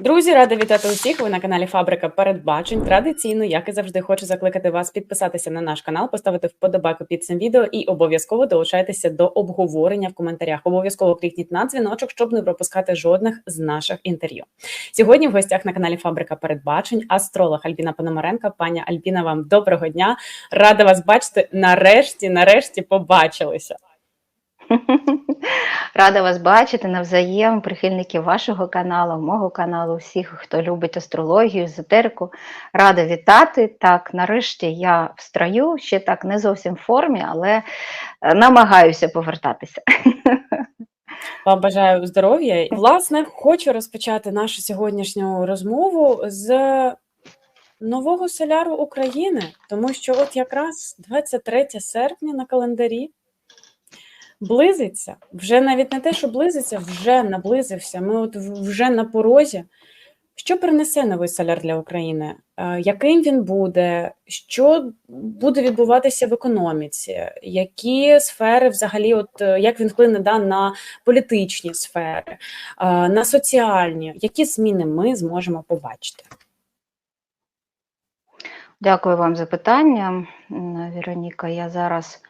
Друзі, рада вітати усіх. Ви на каналі Фабрика Передбачень. Традиційно, як і завжди, хочу закликати вас підписатися на наш канал, поставити вподобайку під цим відео і обов'язково долучайтеся до обговорення в коментарях. Обов'язково клікніть на дзвіночок, щоб не пропускати жодних з наших інтерв'ю. Сьогодні в гостях на каналі Фабрика Передбачень астролог Альбіна Пономаренка. Пані Альбіна, вам доброго дня. Рада вас бачити. Нарешті, нарешті побачилися. Рада вас бачити навзаєм, прихильників вашого каналу, мого каналу, всіх, хто любить астрологію, езотерику. Рада вітати. Так, нарешті я в строю, ще так не зовсім в формі, але е, намагаюся повертатися. Вам бажаю здоров'я. І, Власне, хочу розпочати нашу сьогоднішню розмову з нового соляру України, тому що от якраз 23 серпня на календарі близиться. Вже навіть не те, що близиться, вже наблизився. Ми от вже на порозі. Що принесе новий соляр для України? Е, Яким він буде? Що буде відбуватися в економіці? Які сфери взагалі, от е, як він вплине да, на політичні сфери, е, на соціальні? Які зміни ми зможемо побачити? Дякую вам за питання, М, Віроніка. Я зараз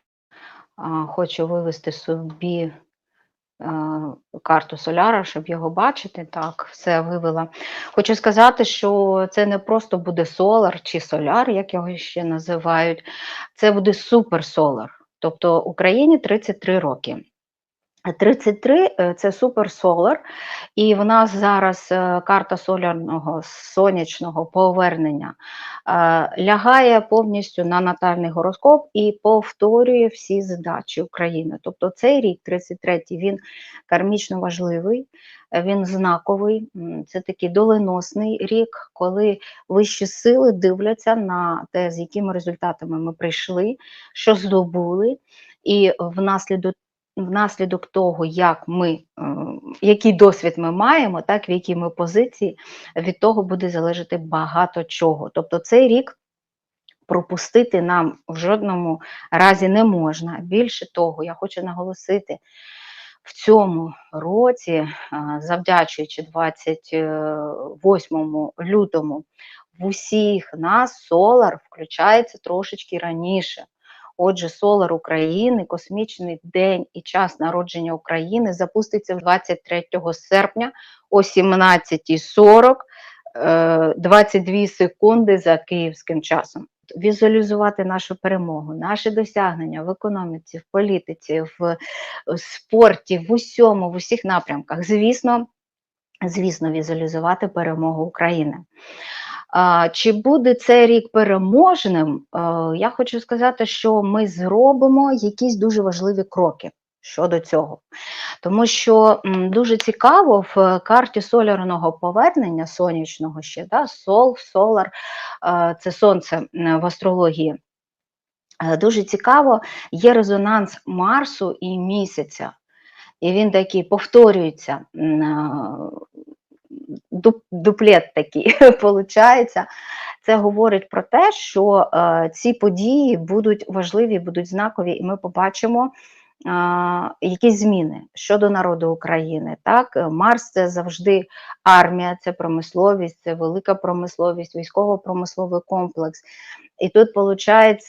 хочу вивести собі карту соляра, щоб його бачити. Так, все вивела. Хочу сказати, що це не просто буде солар чи соляр, як його ще називають, це буде суперсолар. Тобто Україні 33 роки. 33 е, це суперсолар, і в нас зараз е, карта солярного сонячного повернення е, лягає повністю на натальний гороскоп і повторює всі задачі України. Тобто цей рік, 33-й, він кармічно важливий, він знаковий, це такий доленосний рік, коли вищі сили дивляться на те, з якими результатами ми прийшли, що здобули, і внаслідок внаслідок того, як ми, е, який досвід ми маємо, так, в якій ми позиції, від того буде залежати багато чого. Тобто цей рік пропустити нам в жодному разі не можна. Більше того, я хочу наголосити, в цьому році, е, завдячуючи 28 лютому, в усіх нас солар включається трошечки раніше. Отже, Солар України, космічний день і час народження України запуститься 23 серпня о 17.40, е, 22 секунди за київським часом. Візуалізувати нашу перемогу, наші досягнення в економіці, в політиці, в спорті, в усьому, в усіх напрямках. Звісно, звісно, візуалізувати перемогу України. Чи буде цей рік переможним? Я хочу сказати, що ми зробимо якісь дуже важливі кроки щодо цього. Тому що дуже цікаво в карті солярного повернення сонячного ще, да, сол, солар, це сонце в астрології. Е, Дуже цікаво, є резонанс Марсу і місяця. І він такий повторюється, дуплет такий виходить. Це говорить про те, що е, ці події будуть важливі, будуть знакові, і ми побачимо е, якісь зміни щодо народу України. Так, Марс це завжди армія, це промисловість, це велика промисловість, військово-промисловий комплекс. І тут виходить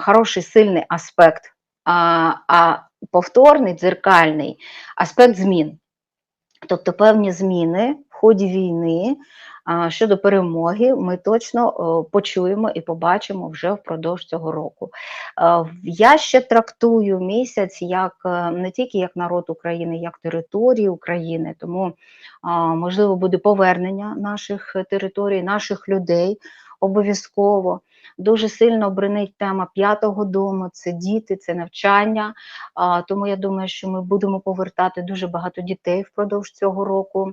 хороший сильний аспект, а, а повторний дзеркальний аспект змін. Тобто певні зміни ході війни щодо перемоги ми точно почуємо і побачимо вже впродовж цього року. Е, Я ще трактую місяць як е, не тільки як народ України, як території України, тому можливо буде повернення наших територій, наших людей обов'язково. Дуже сильно бренить тема п'ятого дому, це діти, це навчання. Тому я думаю, що ми будемо повертати дуже багато дітей впродовж цього року.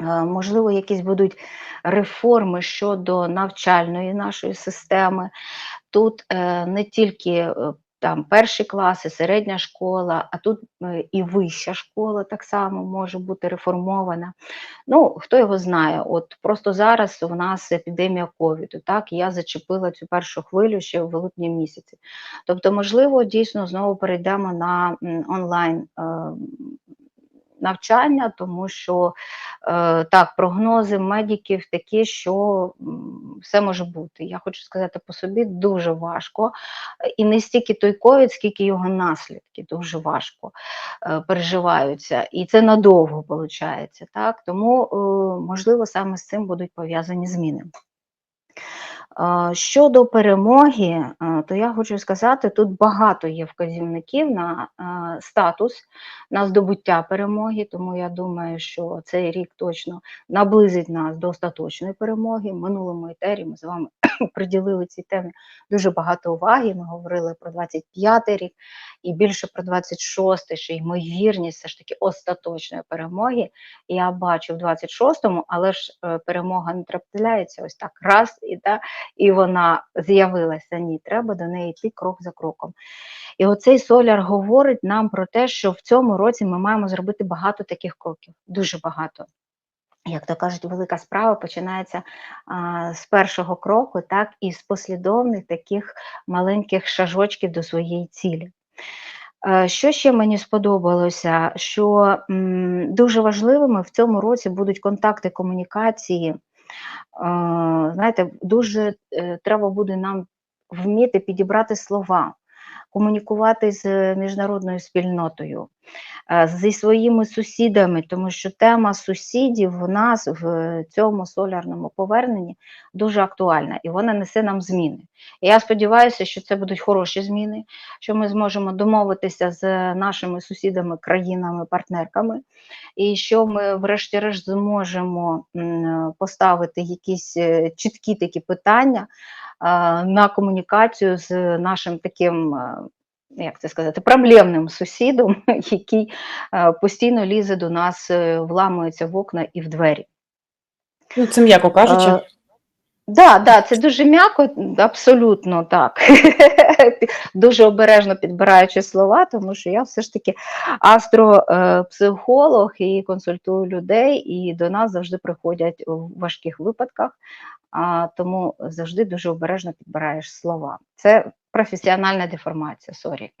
Е, Можливо, якісь будуть реформи щодо навчальної нашої системи. Тут е, не тільки е, там перші класи, середня школа, а тут і вища школа так само може бути реформована. Ну, хто його знає, от просто зараз у нас епідемія ковіду, так, я зачепила цю першу хвилю ще в липні місяці. Тобто, можливо, дійсно знову перейдемо на онлайн. Навчання, тому що Е, Так, прогнози медиків такі, що все може бути. Я хочу сказати по собі, дуже важко. І не стільки той ковід, скільки його наслідки, дуже важко е, переживаються. І це надовго виходить. Тому, е, можливо, саме з цим будуть пов'язані зміни. Щодо перемоги, то я хочу сказати, тут багато є вказівників на статус, на здобуття перемоги, тому я думаю, що цей рік точно наблизить нас до остаточної перемоги. В минулому етері ми з вами приділили цій темі дуже багато уваги. Ми говорили про 25-й рік і більше про 26-й, що ймовірність все ж таки остаточної перемоги. Я бачу в 26-му, але ж е, перемога не трапляється ось так раз і да, і вона з'явилася. Ні, треба до неї йти крок за кроком. І оцей соляр говорить нам про те, що в цьому році ми маємо зробити багато таких кроків, дуже багато. Як то кажуть, велика справа починається а, з першого кроку, так і з послідовних таких маленьких шажочків до своєї цілі. Е, Що ще мені сподобалося? Що м, дуже важливими в цьому році будуть контакти комунікації. Знаєте, дуже е, треба буде нам вміти підібрати слова, комунікувати з міжнародною спільнотою, зі своїми сусідами, тому що тема сусідів в нас в цьому солярному поверненні дуже актуальна і вона несе нам зміни. І я сподіваюся, що це будуть хороші зміни, що ми зможемо домовитися з нашими сусідами, країнами, партнерками, і що ми, врешті-решт, зможемо поставити якісь е, чіткі такі питання е, на комунікацію з нашим таким. Е, Як це сказати, проблемним сусідом, який е, постійно лізе до нас, е, вламується в окна і в двері. Ну, це м'яко кажучи. Е, Да, да, це дуже м'яко, абсолютно так. Дуже обережно підбираючи слова, тому що я все ж таки астропсихолог і консультую людей, і до нас завжди приходять у важких випадках, тому завжди дуже обережно підбираєш слова. Це професіональна деформація, сорі.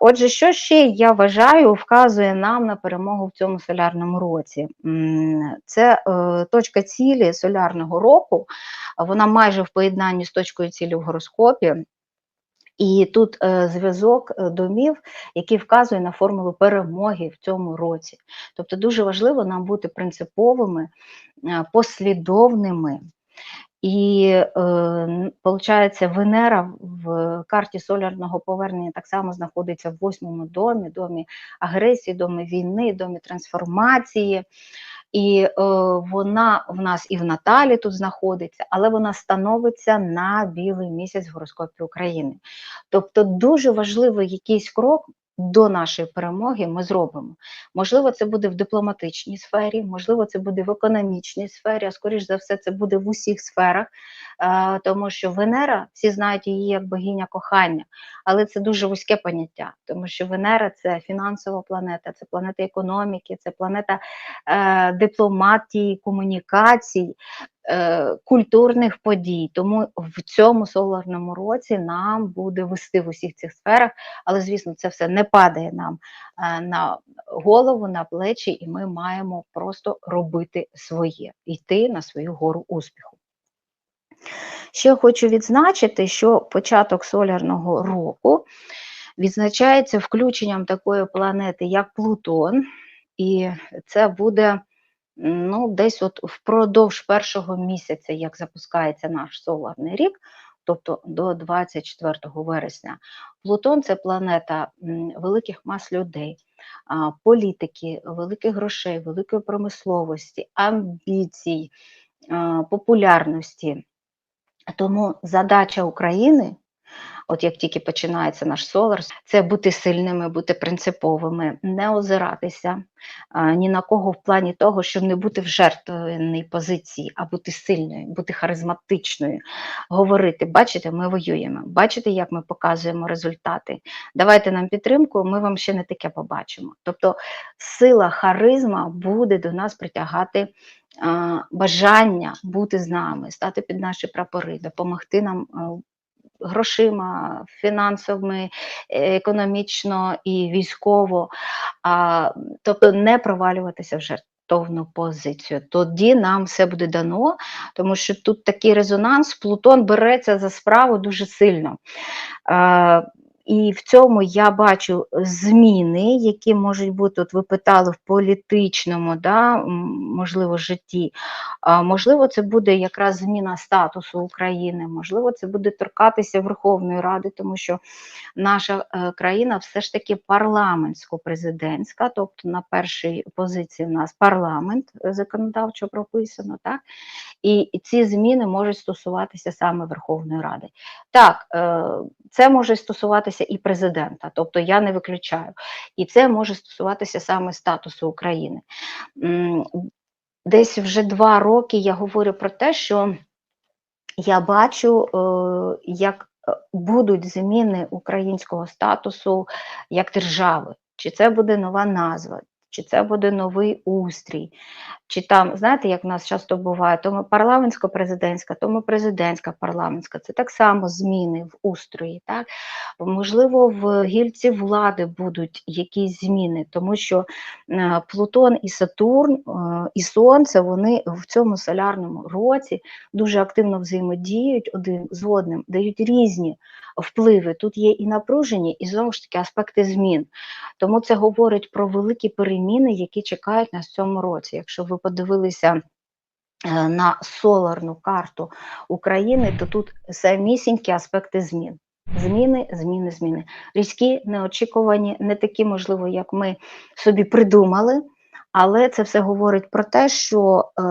Отже, що ще я вважаю, вказує нам на перемогу в цьому солярному році. Це е, точка цілі солярного року, вона майже в поєднанні з точкою цілі в гороскопі. І тут е, зв'язок е, домів, який вказує на формулу перемоги в цьому році. Тобто дуже важливо нам бути принциповими, е, послідовними. І виходить, Венера в карті солярного повернення так само знаходиться в восьмому домі, домі агресії, домі війни, домі трансформації. І е, вона в нас і в Наталі тут знаходиться, але вона становиться на білий місяць в гороскопі України. Тобто дуже важливий якийсь крок до нашої перемоги ми зробимо. Можливо, це буде в дипломатичній сфері, можливо, це буде в економічній сфері, а скоріш за все, це буде в усіх сферах, е, тому що Венера, всі знають її як богиня кохання, але це дуже вузьке поняття, тому що Венера це фінансова планета, це планета економіки, це планета е, дипломатії, комунікацій. Е, Культурних подій, тому в цьому соларному році нам буде вести в усіх цих сферах, але звісно, це все не падає нам е, на голову, на плечі, і ми маємо просто робити своє, йти на свою гору успіху. Ще хочу відзначити, що початок солярного року відзначається включенням такої планети, як Плутон, і це буде ну, десь от впродовж першого місяця, як запускається наш соларний рік, тобто до 24 вересня. Плутон це планета великих мас людей, політики, великих грошей, великої промисловості, амбіцій, популярності. Тому задача України, от як тільки починається наш солар, це бути сильними, бути принциповими, не озиратися а, ні на кого в плані того, щоб не бути в жертвеній позиції, а бути сильною, бути харизматичною, говорити, бачите, ми воюємо, бачите, як ми показуємо результати. Давайте нам підтримку, ми вам ще не таке побачимо. Тобто сила, харизма буде до нас притягати бажання бути з нами, стати під наші прапори, допомогти нам а, грошима, фінансовими, е, економічно і військово, а, тобто не провалюватися в жертовну позицію. Тоді нам все буде дано, тому що тут такий резонанс, Плутон береться за справу дуже сильно. І в цьому я бачу зміни, які можуть бути, от ви питали, в політичному, да, можливо, житті. А, можливо, це буде якраз зміна статусу України, можливо, це буде торкатися Верховної Ради, тому що наша е, країна все ж таки парламентсько-президентська, тобто на першій позиції в нас парламент е, законодавчо прописано, так? І, ці зміни можуть стосуватися саме Верховної Ради. Так, е, це може стосуватися і президента, тобто я не виключаю. І це може стосуватися саме статусу України. Десь вже два роки я говорю про те, що я бачу, е, як е, будуть зміни українського статусу як держави. Чи це буде нова назва, чи це буде новий устрій, чи там, знаєте, як в нас часто буває, то ми парламентсько-президентська, то ми президентська парламентська. Це так само зміни в устрої. Так? Можливо, в гільці влади будуть якісь зміни, тому що е, Плутон і Сатурн е, і Сонце вони в цьому солярному році дуже активно взаємодіють один з одним, дають різні впливи. Тут є і напружені, і знову ж таки аспекти змін. Тому це говорить про великі переміни, які чекають нас в цьому році. Якщо ви подивилися е, на соларну карту України, то тут самісінькі аспекти змін. Зміни, зміни, зміни. Різкі, неочікувані, не такі, можливо, як ми собі придумали, але це все говорить про те, що е,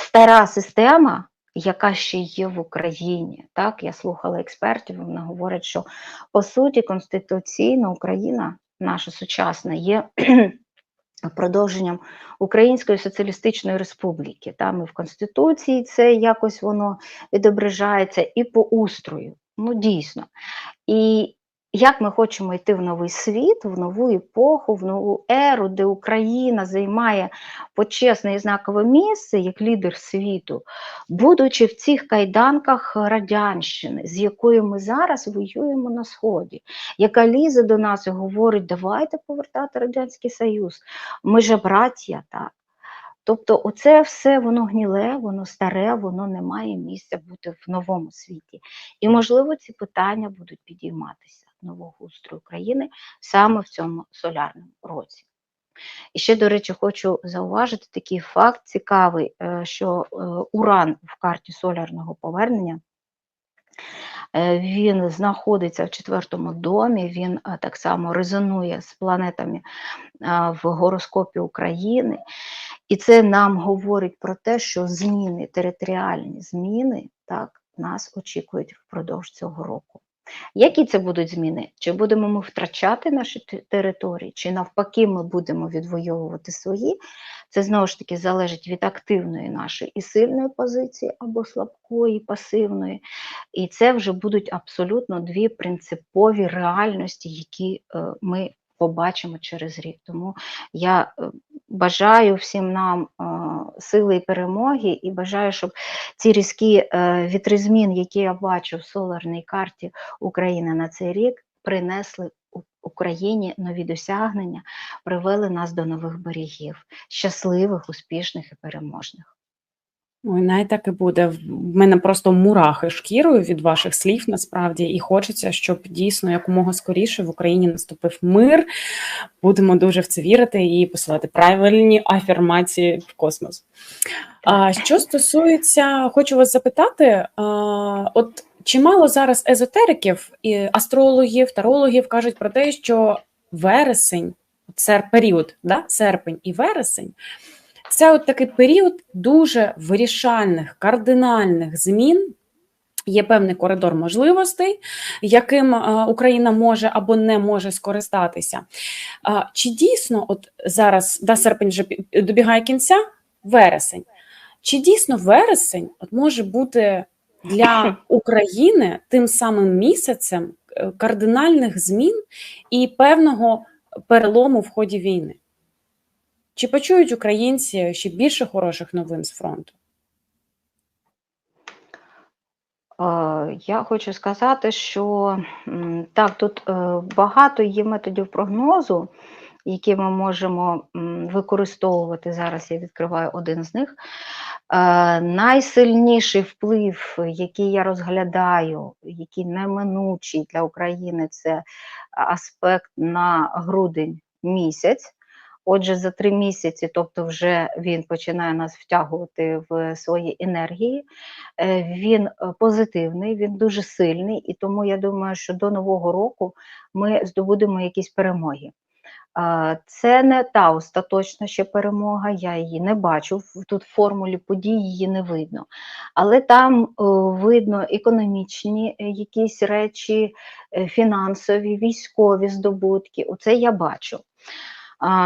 стара система, яка ще є в Україні, так, я слухала експертів, вони говорять, що по суті конституційна Україна, наша сучасна, є продовженням Української соціалістичної республіки. Там і в Конституції це якось воно відображається, і по устрою. Ну, дійсно. І як ми хочемо йти в новий світ, в нову епоху, в нову еру, де Україна займає почесне і знакове місце як лідер світу, будучи в цих кайданках радянщини, з якою ми зараз воюємо на Сході, яка лізе до нас і говорить, давайте повертати Радянський Союз, ми же браття, так. Тобто, оце все воно гніле, воно старе, воно не має місця бути в новому світі. І, можливо, ці питання будуть підійматися нового устрою України саме в цьому солярному році. І ще, до речі, хочу зауважити такий факт цікавий, е, що е, Уран в карті солярного повернення. е, Він знаходиться в четвертому домі, він так само резонує з планетами в гороскопі України. І це нам говорить про те, що зміни, територіальні зміни так, нас очікують впродовж цього року. Які це будуть зміни? Чи будемо ми втрачати наші території, чи навпаки ми будемо відвоювати свої? Це знову ж таки залежить від активної нашої і сильної позиції або слабкої, пасивної. І це вже будуть абсолютно дві принципові реальності, які е, ми побачимо через рік. Тому я е, бажаю всім нам е, сили і перемоги, і бажаю, щоб ці різкі е, вітри змін, які я бачу в соларній карті України на цей рік, принесли Україні нові досягнення, привели нас до нових берегів, щасливих, успішних і переможних. Ой, най так і буде. В мене просто мурахи шкірою від ваших слів насправді, і хочеться, щоб дійсно якомога скоріше в Україні наступив мир. Будемо дуже в це вірити і посилати правильні афірмації в космос. А що стосується, хочу вас запитати: а, от чимало зараз езотериків і астрологів, тарологів кажуть про те, що вересень, це період, да? серпень і вересень. Це от такий період дуже вирішальних, кардинальних змін. Є певний коридор можливостей, яким е, Україна може або не може скористатися. Чи дійсно, от зараз да, серпень вже добігає кінця, вересень. Чи дійсно вересень от може бути для України тим самим місяцем е, кардинальних змін і певного перелому в ході війни? Чи почують українці ще більше хороших новин з фронту? я хочу сказати, що так, тут е, багато є методів прогнозу, які ми можемо використовувати. Зараз я відкриваю один з них. Е, Найсильніший вплив, який я розглядаю, який неминучий для України, це аспект на грудень місяць. Отже, за три місяці, тобто, вже він починає нас втягувати в свої енергії. Е, Він е, позитивний, він дуже сильний, і тому я думаю, що до нового року ми здобудемо якісь перемоги. Це не та остаточна ще перемога, я її не бачу. Тут в формулі подій її не видно. Але там е, видно економічні е, якісь речі, е, фінансові, військові здобутки. Оце я бачу.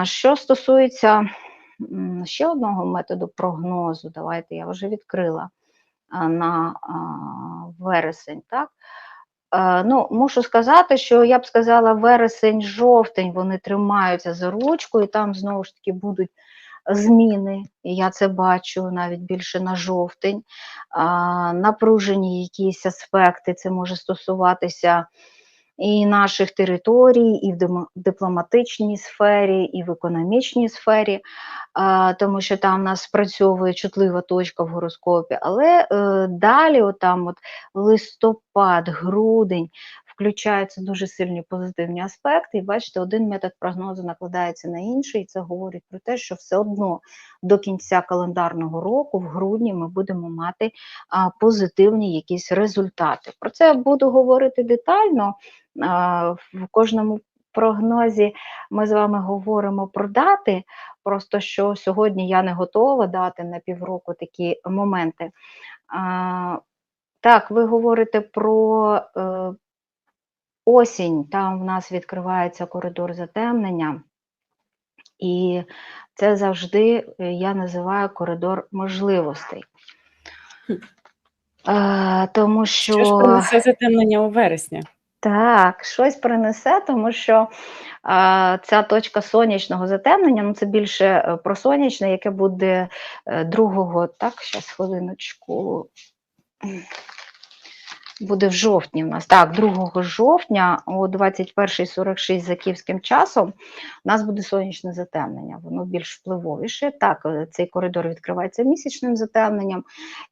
Що стосується ще одного методу прогнозу, давайте я вже відкрила на вересень. так? Е, Ну, мушу сказати, що я б сказала, вересень-жовтень вони тримаються за ручку, і там знову ж таки будуть зміни. Я це бачу навіть більше на жовтень. Напружені якісь аспекти, це може стосуватися і наших територій, і в дипломатичній сфері, і в економічній сфері, тому що там нас спрацьовує чутлива точка в гороскопі. Але е, далі, отам от листопад, грудень, включаються дуже сильні позитивні аспекти. І бачите, один метод прогнозу накладається на інший, і це говорить про те, що все одно до кінця календарного року, в грудні, ми будемо мати позитивні якісь результати. Про це я буду говорити детально. В кожному прогнозі ми з вами говоримо про дати. Просто що сьогодні я не готова дати на півроку такі моменти. Так, ви говорите про е, осінь, там в нас відкривається коридор затемнення, і це завжди е, я називаю коридор можливостей. Е, тому Що ж принесе затемнення у вересні? так, щось принесе, тому що а, ця точка сонячного затемнення, ну це більше е, про сонячне, яке буде е, 2, так, зараз хвилиночку. Буде в жовтні в нас. Так, 2 жовтня о 21.46 за київським часом у нас буде сонячне затемнення, воно більш впливовіше. Так, е, цей коридор відкривається місячним затемненням,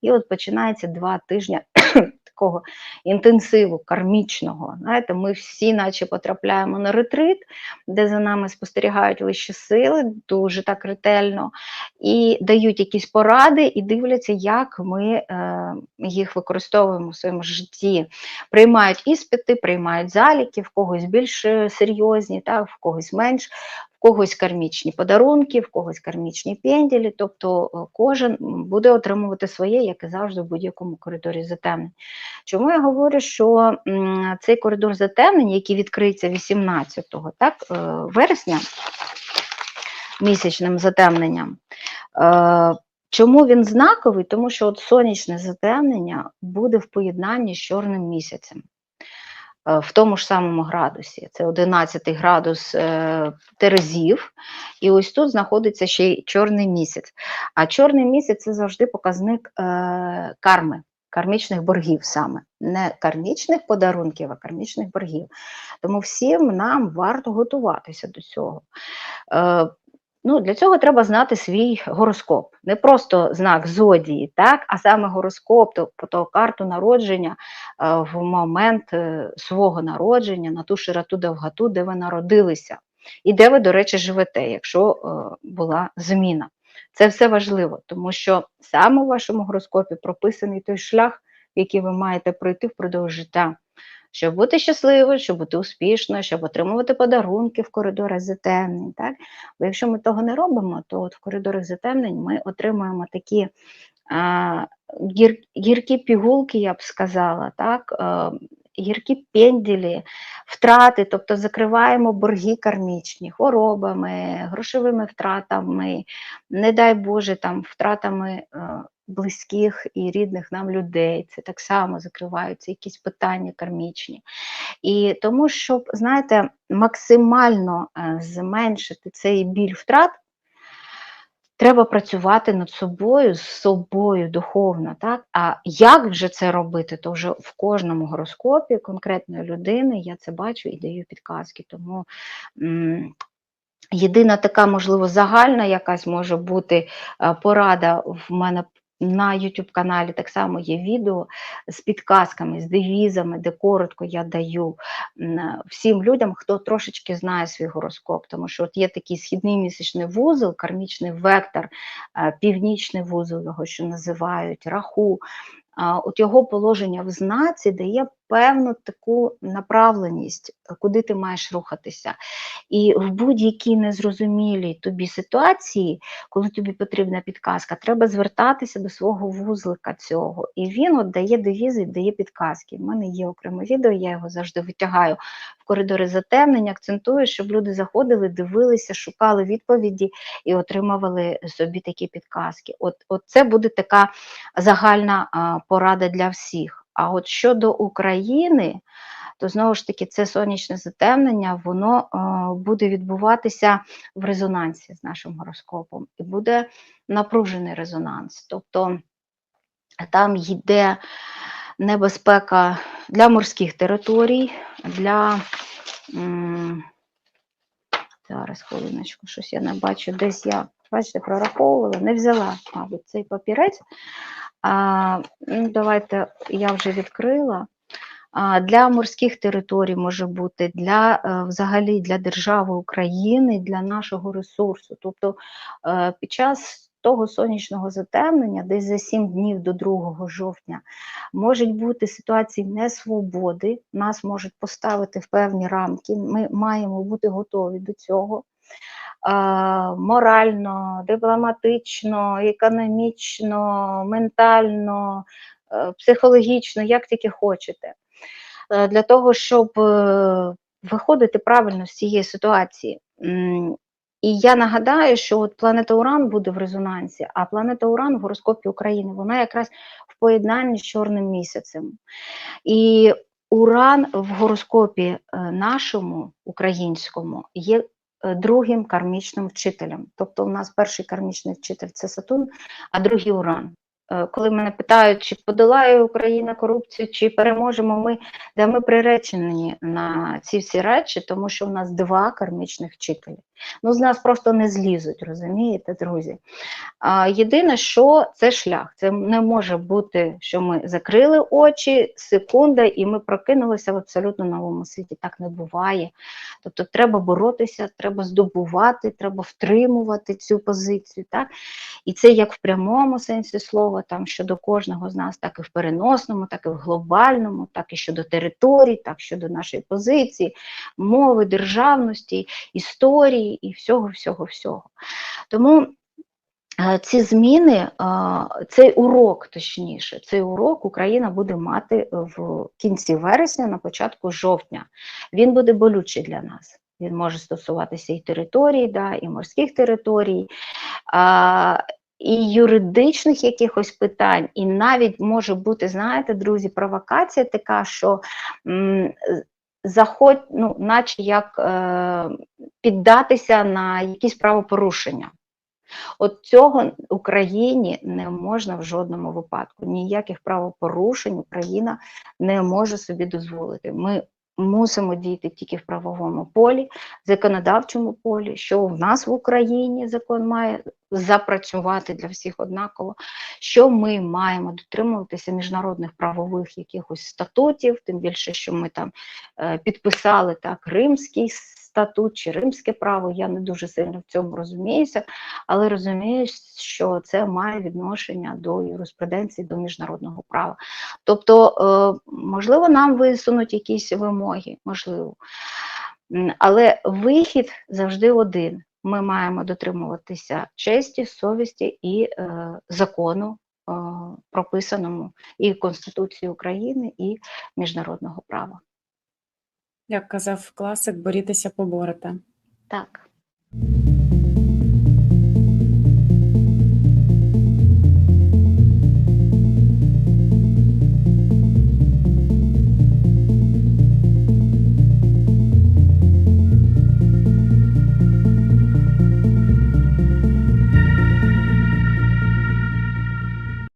і от починається два тижні такого інтенсиву кармічного. Знаєте, ми всі, наче потрапляємо на ретрит, де за нами спостерігають вищі сили, дуже так ретельно, і дають якісь поради, і дивляться, як ми е, їх використовуємо в своєму житті. Приймають іспити, приймають заліки, в когось більш е, серйозні, так, в когось менш. В когось кармічні подарунки, в когось кармічні пенділі, тобто е, кожен буде отримувати своє, як і завжди в будь-якому коридорі затемнень. Чому я говорю, що цей коридор затемнень, який відкриється 18 так, е, вересня місячним затемненням, чому він знаковий? Тому що от сонячне затемнення буде в поєднанні з чорним місяцем. е, В тому ж самому градусі, це 11 градус е, Терезів, і ось тут знаходиться ще й чорний місяць. А чорний місяць це завжди показник е, карми кармічних боргів саме, не кармічних подарунків, а кармічних боргів. Тому всім нам варто готуватися до цього. Ну, Для цього треба знати свій гороскоп. Не просто знак зодії, так, а саме гороскоп, тобто карту народження е, в момент е, свого народження, на ту широту довготу, де ви народилися, і де ви, до речі, живете, якщо е, була зміна. Це все важливо, тому що саме у вашому гороскопі прописаний той шлях, який ви маєте пройти впродовж життя, щоб бути щасливою, щоб бути успішною, щоб отримувати подарунки в коридорах затемнень. Так? Бо якщо ми того не робимо, то от в коридорах затемнень ми отримуємо такі а, гір, гіркі пігулки, я б сказала, так? А, гіркі пенділі, втрати, тобто закриваємо борги кармічні, хворобами, грошовими втратами, не дай Боже, там втратами е, близьких і рідних нам людей. Це так само закриваються якісь питання кармічні. І тому, щоб, знаєте, максимально е, зменшити цей біль втрат. треба працювати над собою, з собою духовно. Так? А як вже це робити, то вже в кожному гороскопі конкретної людини я це бачу і даю підказки. Тому м, єдина така, можливо, загальна якась може бути е, порада в мене. На YouTube каналі так само є відео з підказками, з девізами, де коротко я даю всім людям, хто трошечки знає свій гороскоп. Тому що от є такий східний місячний вузол, кармічний вектор, е, північний вузол, його що називають, раху. От його положення в знаці дає певну таку направленість, куди ти маєш рухатися. І в будь-якій незрозумілій тобі ситуації, коли тобі потрібна підказка, треба звертатися до свого вузлика цього. І він от дає девізи, дає підказки. У мене є окреме відео, я його завжди витягаю в коридори затемнення, акцентую, щоб люди заходили, дивилися, шукали відповіді і отримували собі такі підказки. От, от це буде така загальна порада для всіх. А от щодо України, то знову ж таки це сонячне затемнення, воно е, буде відбуватися в резонансі з нашим гороскопом, і буде напружений резонанс. Тобто там йде небезпека для морських територій, для зараз хвилиночку, щось я не бачу, десь я, бачите, прораховувала, не взяла, мабуть, цей папірець. А, ну, давайте я вже відкрила. А, Для морських територій може бути для е, взагалі для держави України, для нашого ресурсу. Тобто е, під час того сонячного затемнення, десь за 7 днів до 2 жовтня, можуть бути ситуації несвободи, нас можуть поставити в певні рамки. Ми маємо бути готові до цього. Морально, дипломатично, економічно, ментально, е, психологічно, як тільки хочете, Е, для того, щоб е, виходити правильно з цієї ситуації. І я нагадаю, що от планета Уран буде в резонансі, а планета Уран в гороскопі України, вона якраз в поєднанні з чорним місяцем. І Уран в гороскопі нашому українському є другим кармічним вчителем. Тобто, у нас перший кармічний вчитель це Сатурн, а другий Уран. Е, Коли мене питають, чи подолає Україна корупцію, чи переможемо ми, де ми приречені на ці всі речі, тому що в нас два кармічних вчителі. Ну, з нас просто не злізуть, розумієте, друзі. А, єдине, що це шлях. Це не може бути, що ми закрили очі, секунда, і ми прокинулися в абсолютно новому світі. Так не буває. Тобто треба боротися, треба здобувати, треба втримувати цю позицію. Так? І це як в прямому сенсі слова, там щодо кожного з нас, так і в переносному, так і в глобальному, так і щодо територій, так щодо нашої позиції, мови, державності, історії і всього, всього, всього. Тому е, ці зміни, е, цей урок, точніше, цей урок Україна буде мати в кінці вересня, на початку жовтня. Він буде болючий для нас. Він може стосуватися і територій, да, і морських територій, і юридичних якихось питань, і навіть може бути, знаєте, друзі, провокація така, що м, заходь, ну, наче як е, піддатися на якісь правопорушення. От цього Україні не можна в жодному випадку. Ніяких правопорушень Україна не може собі дозволити. Ми мусимо діяти тільки в правовому полі, законодавчому полі, що в нас в Україні закон має запрацювати для всіх однаково, що ми маємо дотримуватися міжнародних правових якихось статутів, тим більше, що ми там е, підписали так Римський статут чи римське право. Я не дуже сильно в цьому розуміюся, але розумію, що це має відношення до юриспруденції, до міжнародного права. Тобто, е, можливо, нам висунуть якісь вимоги, можливо. Але вихід завжди один. Ми маємо дотримуватися честі, совісті і е, закону, е, прописаному і Конституції України, і міжнародного права. Як казав класик, борітеся поборете. Так.